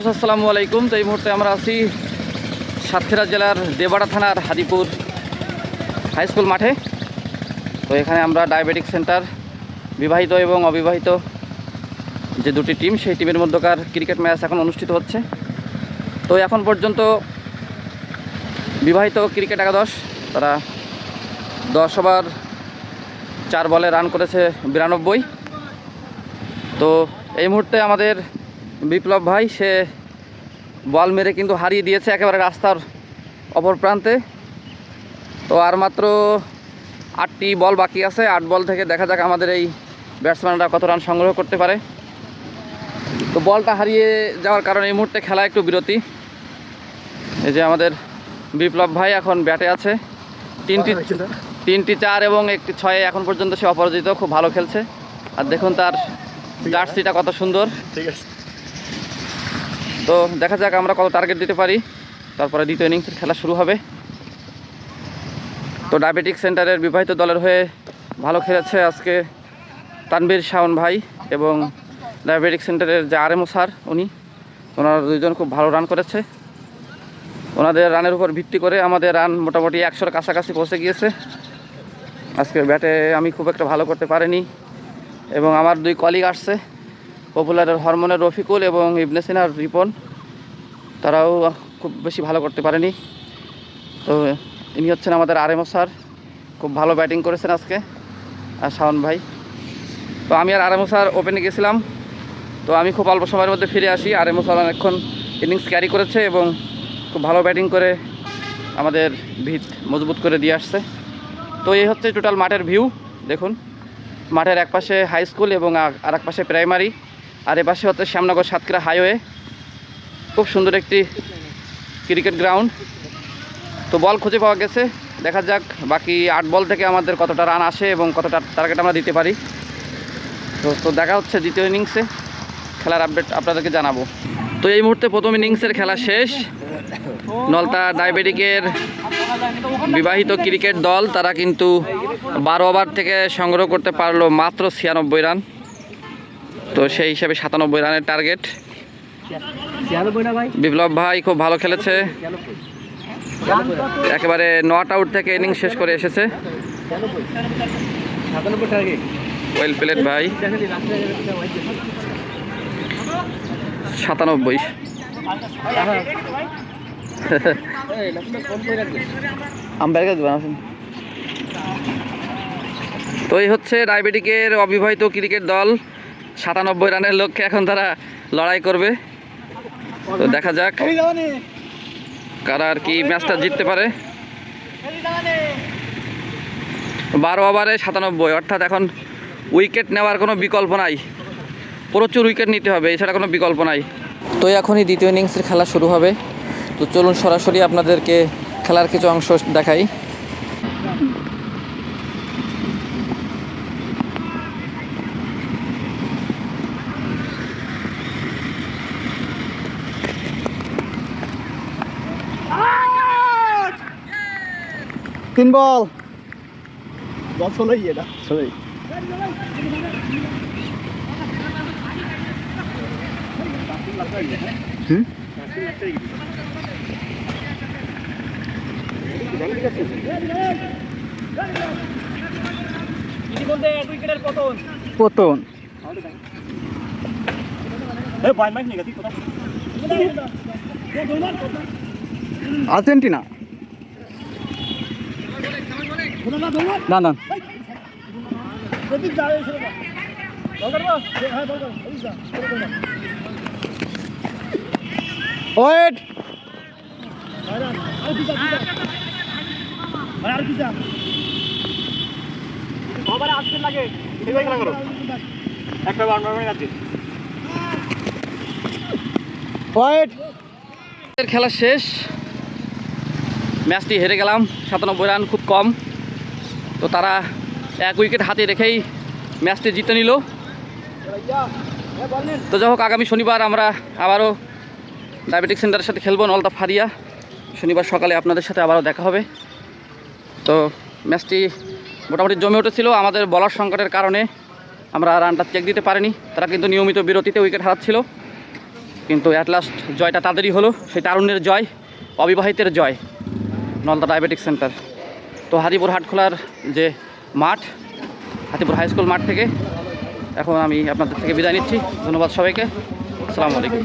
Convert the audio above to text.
আসসালামু আলাইকুম। তো এই মুহূর্তে আমরা আছি সাতক্ষীরা জেলার দেবাড়া থানার হাদিপুর হাই স্কুল মাঠে। তো এখানে আমরা ডায়াবেটিক সেন্টার বিবাহিত এবং অবিবাহিত যে দুটি টিম সেই টিমের মধ্যকার ক্রিকেট ম্যাচ এখন অনুষ্ঠিত হচ্ছে। তো এখন পর্যন্ত বিবাহিত ক্রিকেট একাদশ, তারা দশ ওভার চার বলে রান করেছে বিরানব্বই। তো এই মুহূর্তে আমাদের বিপ্লব ভাই সে বল মেরে কিন্তু হারিয়ে দিয়েছে একেবারে রাস্তার অপর প্রান্তে। তো আর মাত্র আটটি বল বাকি আছে। আট বল থেকে দেখা যাক আমাদের এই ব্যাটসম্যানরা কত রান সংগ্রহ করতে পারে। তো বলটা হারিয়ে যাওয়ার কারণে এই মুহূর্তে খেলা একটু বিরতি। এই যে আমাদের বিপ্লব ভাই এখন ব্যাটে আছে। তিনটি তিনটি চার এবং একটি ছয়ে এখন পর্যন্ত সে অপরাজিত খুব ভালো খেলছে। আর দেখুন তার জার্সিটা কত সুন্দর। ঠিক আছে। তো দেখা যাক আমরা কত টার্গেট দিতে পারি। তারপরে দ্বিতীয় ইনিংসের খেলা শুরু হবে। তো ডায়াবেটিক সেন্টারের বিবাহিত দলের হয়ে ভালো খেলেছে আজকে তানবীর শাওন ভাই এবং ডায়াবেটিক সেন্টারের যে আরএমও স্যার উনি, ওনারা দুইজন খুব ভালো রান করেছে। ওনাদের রানের উপর ভিত্তি করে আমাদের রান মোটামুটি একশোর কাছাকাছি পৌঁছে গিয়েছে। আজকে ব্যাটে আমি খুব একটা ভালো করতে পারিনি এবং আমার দুই কলিগ আসছে। পপুলারের হরমোনের রফিকুল এবং ইবনে সিনার রিপন। তারাও খুব বেশি ভালো করতে পারেনি। তো ইনি হচ্ছেন আমাদের আরএমও স্যার। খুব ভালো ব্যাটিং করেছেন আজকে। আর শাওন ভাই। তো আমি আর আরএমও স্যার ওপেনে গেছিলাম। তো আমি খুব অল্প সময়ের মধ্যে ফিরে আসি। আরএমও স্যার অনেকক্ষণ ইনিংস ক্যারি করেছে এবং খুব ভালো ব্যাটিং করে আমাদের ভিত মজবুত করে দিয়ে আসছে। তো এই হচ্ছে টোটাল মাঠের ভিউ দেখুন। মাঠের এক পাশে হাই স্কুল এবং আর এক পাশে প্রাইমারি আর এ পাশে হচ্ছে শ্যামনগর সাতক্ষীরা হাইওয়ে খুব সুন্দর একটি ক্রিকেট গ্রাউন্ড। তো বল খুঁজে পাওয়া গেছে। দেখা যাক বাকি আট বল থেকে আমাদের কতটা রান আসে এবং কতটা টার্গেট আমরা দিতে পারি। তো তো দেখা হচ্ছে দ্বিতীয় ইনিংসে খেলার আপডেট আপনাদেরকে জানাব। তো এই মুহূর্তে প্রথম ইনিংসের খেলা শেষ। নলতা ডায়াবেটিকের বিবাহিত ক্রিকেট দল, তারা কিন্তু বারো ওভার থেকে সংগ্রহ করতে পারল মাত্র ছিয়ানব্বই রান। তো সেই হিসাবে সাতানব্বই রানের টার্গেট বিপ্লব ভাই খুব ভালো খেলেছে। একেবারে নট আউট থেকে ইনিংস শেষ করে এসেছে। ওয়েল প্লেট ভাই। সাতানব্বই। তো এই হচ্ছে ডায়াবেটিকের অবিবাহিত ক্রিকেট দল। সাতানব্বই রানের লক্ষ্যে এখন তারা লড়াই করবে। তো দেখা যাক কারা আর কি ম্যাচটা জিততে পারে। বারো ওভারে সাতানব্বই অর্থাৎ এখন উইকেট নেওয়ার কোনো বিকল্প নাই। প্রচুর উইকেট নিতে হবে এছাড়া কোনো বিকল্প নাই। তো এখনই দ্বিতীয় ইনিংসের খেলা শুরু হবে। তো চলুন সরাসরি আপনাদেরকে খেলার কিছু অংশ দেখাই। তিন বল। বল ষোলোই এটা। ষোলোই। হুম? পতন। আর্জেন্টিনা। না না। ওয়েট। খেলা শেষ। ম্যাচটি হেরে গেলাম। সাতানব্বই রান খুব কম। তো তারা এক উইকেট হাতে রেখেই ম্যাচটি জিতে নিল। তো যাই হোক, আগামী শনিবার আমরা আবারও ডায়াবেটিক সেন্টারের সাথে খেলব নলতা ফারিয়া। শনিবার সকালে আপনাদের সাথে আবারও দেখা হবে। তো ম্যাচটি মোটামুটি জমে উঠেছিল। আমাদের বলার সংকটের কারণে আমরা রানটা চেক দিতে পারিনি। তারা কিন্তু নিয়মিত বিরতিতে উইকেট হারাচ্ছিল। কিন্তু অ্যাট লাস্ট জয়টা তাদেরই হলো। সেই তারুণ্যের জয়, অবিবাহিতের জয় নলদা ডায়াবেটিক সেন্টার তো হাতিপুর হাটখোলার যে মাঠ, হাতিপুর হাই স্কুল মাঠ থেকে এখন আমি আপনাদের থেকে বিদায় নিচ্ছি। ধন্যবাদ সবাইকে। আসসালামু আলাইকুম।